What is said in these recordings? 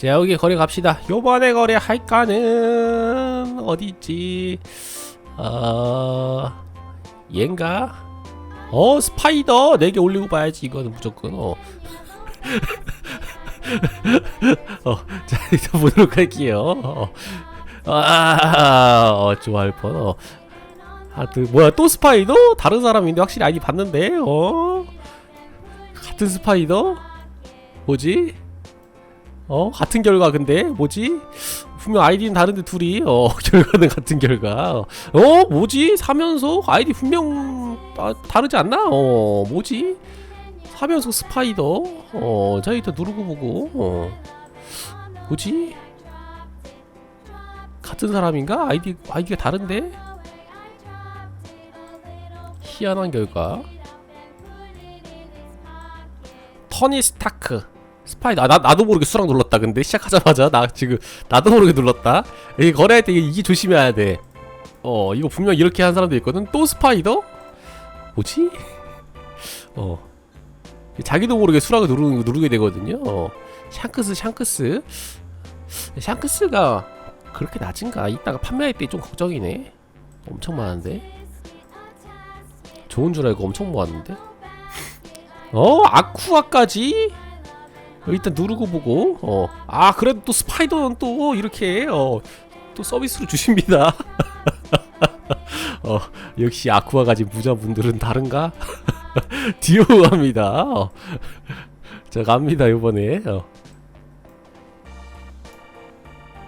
자 여기 거래 갑시다 요번에 거래 할까는 어디 있지 어 얘인가 어 스파이더 4개 올리고 봐야지 이거는 무조건 어 어, 자, 일단 보도록 할게요. 어, 아, 어, 좋아할 뻔. 어. 하여튼, 뭐야, 또 스파이더? 다른 사람인데 확실히 아이디 봤는데, 어? 같은 스파이더? 뭐지? 어, 같은 결과, 근데, 뭐지? 분명 아이디는 다른데 둘이, 어, 결과는 같은 결과. 어, 뭐지? 사면서 아이디 분명 아, 다르지 않나? 어, 뭐지? 사면서 스파이더 어, 자 일단 누르고 보고 어. 뭐지? 같은 사람인가? 아이디 아이디가 다른데? 희한한 결과. 터니 스타크 스파이더 아, 나 나도 모르게 수락 눌렀다. 근데 시작하자마자 나 지금 나도 모르게 눌렀다. 이 거래할 때 이게, 이게 조심해야 돼. 어 이거 분명 이렇게 한 사람도 있거든. 또 스파이더? 뭐지? 어. 자기도 모르게 수락을 누르, 누르게 되거든요. 어. 샹크스, 샹크스. 샹크스가 그렇게 낮은가? 이따가 판매할 때 좀 걱정이네. 엄청 많은데. 좋은 줄 알고 엄청 모았는데. 어, 아쿠아까지? 일단 누르고 보고. 어. 아, 그래도 또 스파이더는 또 이렇게 어. 또 서비스로 주십니다. 어, 역시 아쿠아 가진 부자분들은 다른가? 디오 갑니다. 어. 자 갑니다 이번에. 어.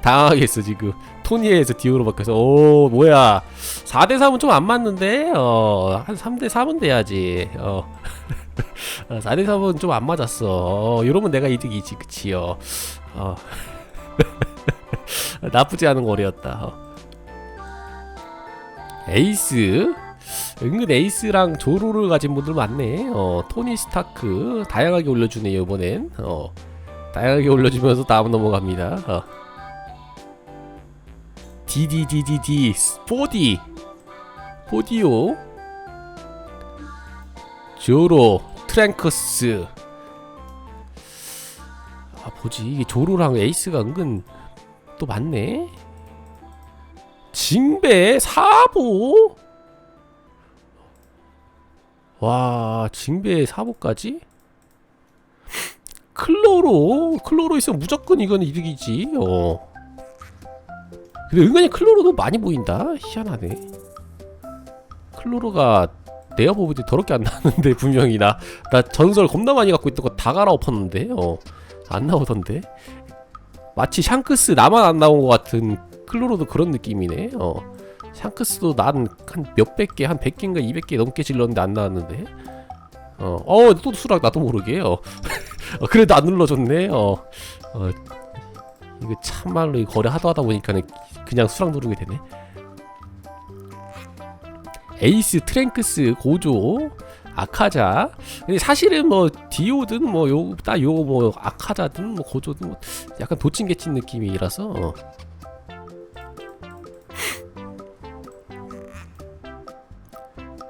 당하겠어 지금. 토니에서 디오로 바뀌어서 오 뭐야 4대 3은 좀 안 맞는데 어 한 3대 3은 돼야지 어 4대 3은 좀 안 맞았어 어, 이러면 내가 이득이지 그치요 어 나쁘지 않은 거래였다 어. 에이스 은근 에이스랑 조로를 가진 분들 많네. 어, 토니 스타크 다양하게 올려주네요 이번엔. 어, 다양하게 올려주면서 다음 넘어갑니다. 어. DDDDD 4D 4디오 조로 트랭크스. 아 뭐지? 이게 조로랑 에이스가 은근 또 많네? 징배? 사보? 와 징배 사보까지? 클로로? 클로로 있으면 무조건 이건 이득이지. 어. 근데 은근히 클로로도 많이 보인다? 희한하네. 클로로가 내가 때 더럽게 안 나왔는데 분명히 나 나 전설 겁나 많이 갖고 있던 거 다 갈아엎었는데 어 안 나오던데 마치 샹크스 나만 안 나온 것 같은 클로로도 그런 느낌이네 어 샹크스도 난 한 몇백 개, 한 100개인가 200개 넘게 질렀는데 안 나왔는데. 어, 어, 또 수락 나도 모르게. 어. 어 그래도 안 눌러줬네. 어. 어. 이거 참말로 이 거래 하다 하다 보니까는 그냥 수락 누르게 되네. 에이스, 트랭크스, 고조, 아카자. 사실은 뭐 디오든 뭐 요 딱요뭐 아카자든 뭐 고조든 뭐 약간 도찐개찐 느낌이라서 어.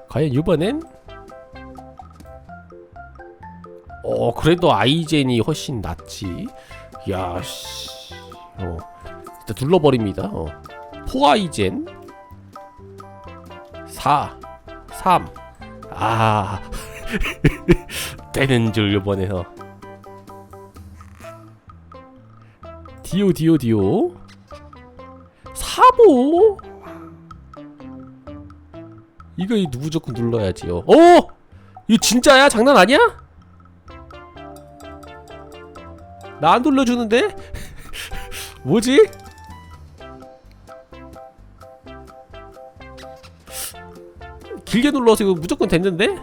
과연 이번엔? 어 그래도 아이젠이 훨씬 낫지. 야 씨. 어. 일단 눌러버립니다. 어. 포아이젠 4 3 아 되는 줄 이번에서 디오 디오 디오 사보 이거 이 무조건 눌러야지요. 어? 이거 진짜야? 장난 아니야? 나안 눌러주는데? 뭐지? 길게 눌러서 이거 무조건 됐는데?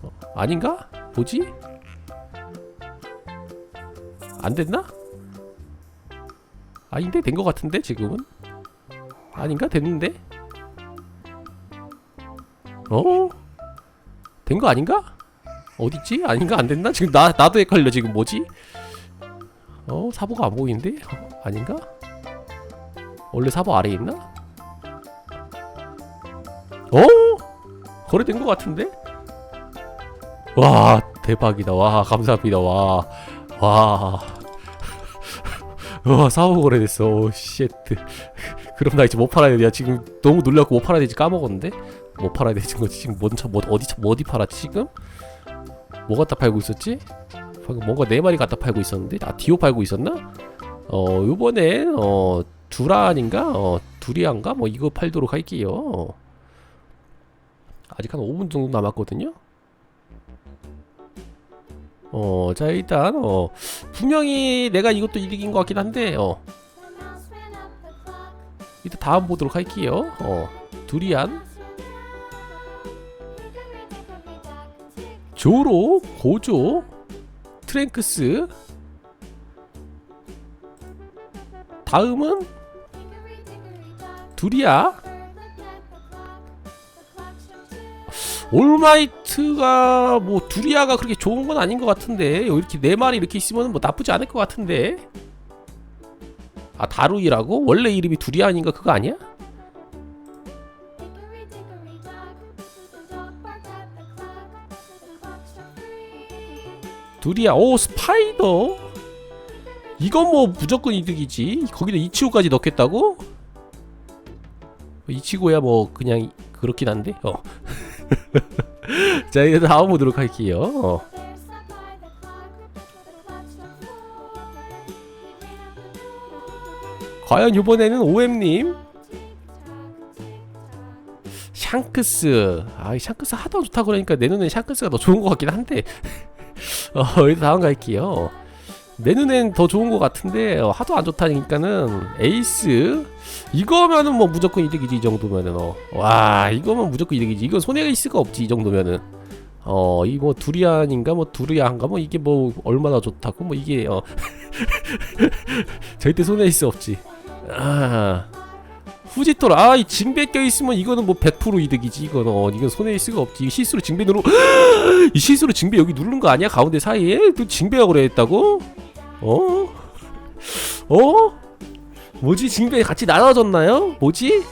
어, 아닌가? 뭐지? 안 됐나? 아닌데 된 것 같은데 지금은? 아닌가 됐는데? 어? 된 거 아닌가? 어딨지? 아닌가 안 됐나? 지금 나 나도 헷갈려 지금 뭐지? 어 사보가 안 보이는데? 어, 아닌가? 원래 사보 아래 있나? 어? 거래된 거 같은데? 와 대박이다 와 감사합니다 와 와. 와, 사고 거래됐어. 오, 쉣. 그럼 나 이제 못 팔아야 돼. 야, 지금 너무 놀라고 못 팔아야 되지 까먹었는데? 못 팔아야 되지. 거 지금 뭔 차, 뭐, 어디, 차, 뭐 어디 팔았지, 지금? 뭐 갖다 팔고 있었지? 방금 뭔가 네 마리 갖다 팔고 있었는데? 아, 디오 팔고 있었나? 어, 요번에, 어, 두란인가? 어, 두리안가? 뭐 이거 팔도록 할게요. 아직 한 5분 정도 남았거든요? 어, 자, 일단, 어, 분명히 내가 이것도 이득인 것 같긴 한데, 어, 일단 다음 보도록 할게요. 어, 두리안, 조로, 고조, 트랭크스, 다음은 두리아, 올마이트가 뭐 두리아가 그렇게 좋은 건 아닌 것 같은데 이렇게 네 마리 이렇게 있으면 뭐 나쁘지 않을 것 같은데 아 다루이라고 원래 이름이 두리아 아닌가 그거 아니야? 두리아 오 스파이더 이건 뭐 무조건 이득이지 거기다 이치고까지 넣겠다고? 이치고야 뭐 그냥 그렇긴 한데 어. 자 이제 다음 보도록 할게요. 어. 과연 이번에는 OM님? 샹크스. 아이 샹크스 안 좋다 그러니까 내 눈엔 샹크스가 더 좋은 것 같긴 한데. 어 이제 다음 갈게요 내 눈엔 더 좋은 것 같은데 어, 하도 안 좋다니까는 에이스. 이거면은 뭐 무조건 이득이지 이 정도면은 어. 와 이거면 무조건 이득이지. 이건 손해가 있을 거 없지 이 정도면은. 어 이 뭐 두리안인가 뭐 두리안가 뭐 이게 뭐 얼마나 좋다고 뭐 이게 어. 절대 손해 있을 수 없지. 아. 후지토라 아 이 징배 껴 있으면 이거는 뭐 100% 이득이지 이건 어 이건 손해일 수가 없지. 실수로 징배 누르 이 실수로 징배 여기 누른 거 아니야? 가운데 사이에? 또 징배가 그랬다고 어? 어? 뭐지 징배 같이 나눠졌나요? 뭐지?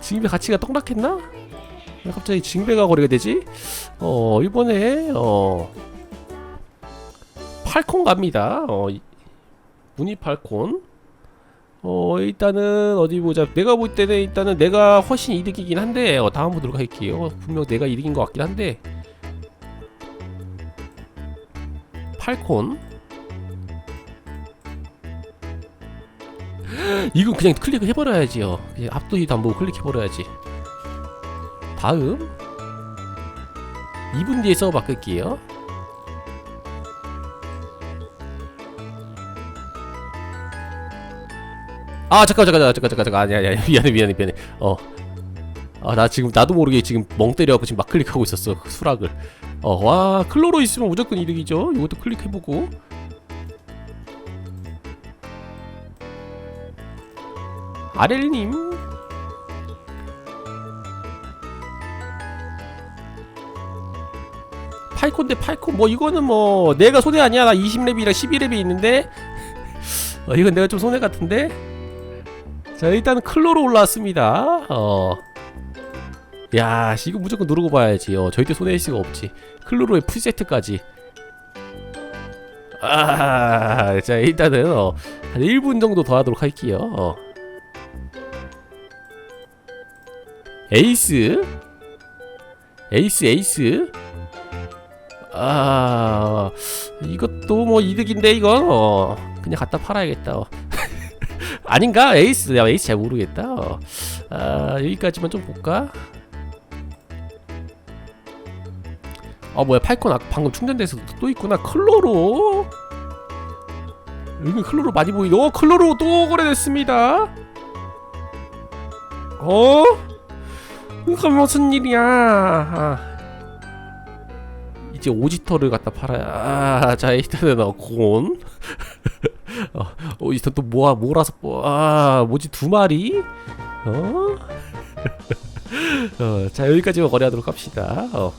징배 가치가 떡락했나? 왜 갑자기 징배가 거래가 되지? 어 이번에 어 팔콘 갑니다 어 이- 무늬 팔콘 어 일단은 어디 보자 내가 볼 때는 일단은 내가 훨씬 이득이긴 한데 어, 다음 보도록 할게요 분명 내가 이득인 것 같긴 한데 팔콘 이건 그냥 클릭을 해버려야지요. 그냥 앞도이도 안 보고 클릭해버려야지. 다음. 2분 뒤에 서버 바꿀게요. 아 잠깐 잠깐 잠깐 잠깐 잠깐. 아니 아니 미안해 미안해 미안해. 어 아 나 지금 나도 모르게 지금 멍 때려갖고 지금 막 클릭하고 있었어 그 수락을. 어 와 클로로 있으면 무조건 이득이죠. 이것도 클릭해보고 아렐님. 대 팔콘. 뭐 이거는 뭐 내가 손해 아니야. 나 20렙이랑 12렙이 있는데. 어 이건 내가 좀 손해 같은데? 자 일단 클로로 올라왔습니다. 어. 야 씨, 이거 무조건 누르고 봐야지. 어 절대 손해일 수가 없지. 클로로의 풀세트까지. 아자 일단은 어, 한 1분 정도 더 하도록 할게요. 어. 에이스? 에이스 에이스? 아 이것도 뭐 이득인데 이건 어, 그냥 갖다 팔아야겠다. 어. 아닌가? 에이스 내가 에이스 잘 모르겠다. 어. 아 여기까지만 좀 볼까? 아 뭐야 팔콘 아, 방금 충전돼서 또 있구나. 클로로? 여기 클로로 많이 보이네. 어 클로로 또 거래됐습니다 어? 이거 무슨 일이야 아. 이제 오지터를 갖다 팔아야 아, 자 일단은 어, 곤 어, 어 일단 또 모아 몰아서 뭐, 아 뭐지 두 마리 어? 어, 자 여기까지만 거래하도록 합시다 어.